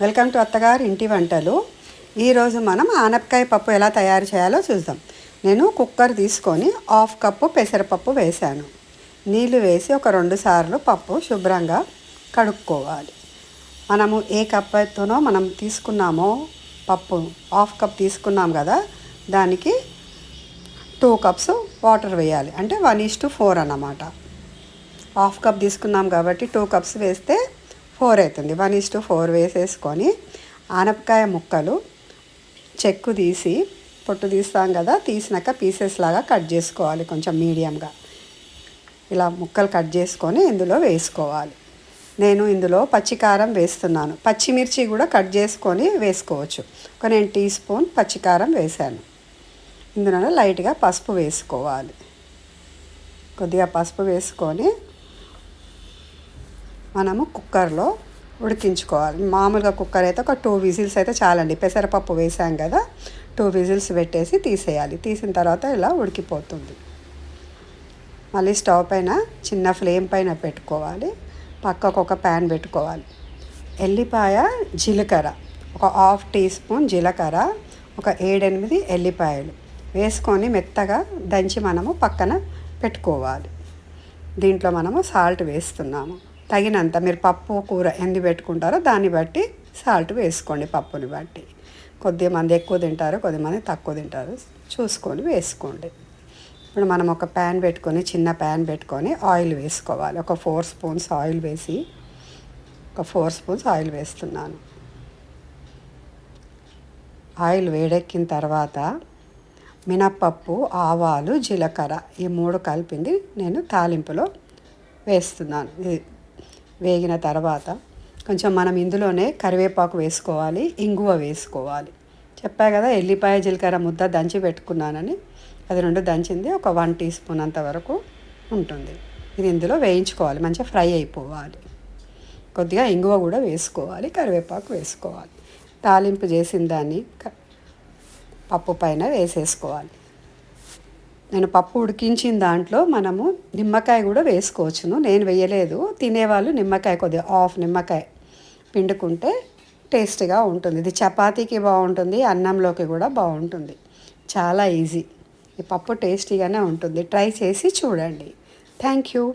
Welcome to అత్తగారు ఇంటి వంటలు. ఈరోజు మనం ఆనపకాయ పప్పు ఎలా తయారు చేయాలో చూద్దాం. నేను కుక్కర్ తీసుకొని హాఫ్ కప్పు పెసరపప్పు వేశాను. నీళ్ళు వేసి ఒక రెండు సార్లు పప్పు శుభ్రంగా కడుక్కోవాలి. మనము ఏ కప్పుతోనో మనం తీసుకున్నామో పప్పు హాఫ్ కప్ తీసుకున్నాం కదా దానికి టూ కప్స్ వాటర్ వేయాలి. అంటే వన్ ఈస్ టు ఫోర్ అన్నమాట. హాఫ్ కప్ తీసుకున్నాం కాబట్టి టూ కప్స్ వేస్తే ఫోర్ అవుతుంది. వన్ ఇస్ టు ఫోర్ వేసేసుకొని ఆనపకాయ ముక్కలు చెక్కు తీసి పొట్టు తీస్తాం కదా తీసినాక పీసెస్ లాగా కట్ చేసుకోవాలి కొంచెం మీడియంగా. ఇలా ముక్కలు కట్ చేసుకొని ఇందులో వేసుకోవాలి. నేను ఇందులో పచ్చికారం వేస్తున్నాను. పచ్చిమిర్చి కూడా కట్ చేసుకొని వేసుకోవచ్చు. ఒక నేను టీ స్పూన్ పచ్చికారం వేశాను. ఇందులో లైట్గా పసుపు వేసుకోవాలి. కొద్దిగా పసుపు వేసుకొని మనము కుక్కర్లో ఉడికించుకోవాలి. మామూలుగా కుక్కర్ అయితే ఒక టూ విజిల్స్ అయితే చాలండి. పెసరపప్పు వేసాం కదా టూ విజిల్స్ పెట్టేసి తీసేయాలి. తీసిన తర్వాత ఇలా ఉడికిపోతుంది. మళ్ళీ స్టవ్ పైన చిన్న ఫ్లేమ్ పైన పెట్టుకోవాలి. పక్కకు ఒక ప్యాన్ పెట్టుకోవాలి. ఎల్లిపాయ జీలకర్ర ఒక హాఫ్ టీ స్పూన్ జీలకర్ర ఒక ఏడెనిమిది ఎల్లిపాయలు వేసుకొని మెత్తగా దంచి మనము పక్కన పెట్టుకోవాలి. దీంట్లో మనము సాల్ట్ వేస్తున్నాము. తగినంత మీరు పప్పు కూర ఎన్ని పెట్టుకుంటారో దాన్ని బట్టి సాల్ట్ వేసుకోండి పప్పుని బట్టి. కొద్దిమంది ఎక్కువ తింటారు కొద్దిమంది తక్కువ తింటారు. చూసుకొని వేసుకోండి. ఇప్పుడు మనం ఒక ప్యాన్ పెట్టుకొని చిన్న ప్యాన్ పెట్టుకొని ఆయిల్ వేసుకోవాలి. ఒక ఫోర్ స్పూన్స్ ఆయిల్ వేసి ఒక ఫోర్ స్పూన్స్ ఆయిల్ వేస్తున్నాను. ఆయిల్ వేడెక్కిన తర్వాత మినప్పప్పు ఆవాలు జీలకర్ర ఈ మూడు కలిపింది నేను తాలింపులో వేస్తున్నాను. ఇది వేగిన తర్వాత కొంచెం మనం ఇందులోనే కరివేపాకు వేసుకోవాలి ఇంగువ వేసుకోవాలి. చెప్పా కదా ఎల్లిపాయ జీలకర్ర ముద్ద దంచి పెట్టుకున్నానని. అది రెండు దంచింది ఒక వన్ టీ స్పూన్ అంత వరకు ఉంటుంది. ఇది ఇందులో వేయించుకోవాలి మంచిగా ఫ్రై అయిపోవాలి. కొద్దిగా ఇంగువ కూడా వేసుకోవాలి కరివేపాకు వేసుకోవాలి. తాలింపు చేసిన దాన్ని పప్పు పైన వేసేసుకోవాలి. నేను పప్పు ఉడికించిన దాంట్లో మనము నిమ్మకాయ కూడా వేసుకోవచ్చును. నేను వేయలేదు. తినేవాళ్ళు నిమ్మకాయ కొద్దిగా హాఫ్ నిమ్మకాయ పిండుకుంటే టేస్ట్గా ఉంటుంది. ఇది చపాతీకి బాగుంటుంది అన్నంలోకి కూడా బాగుంటుంది. చాలా ఈజీ. ఈ పప్పు టేస్టీగానే ఉంటుంది. ట్రై చేసి చూడండి. Thank you.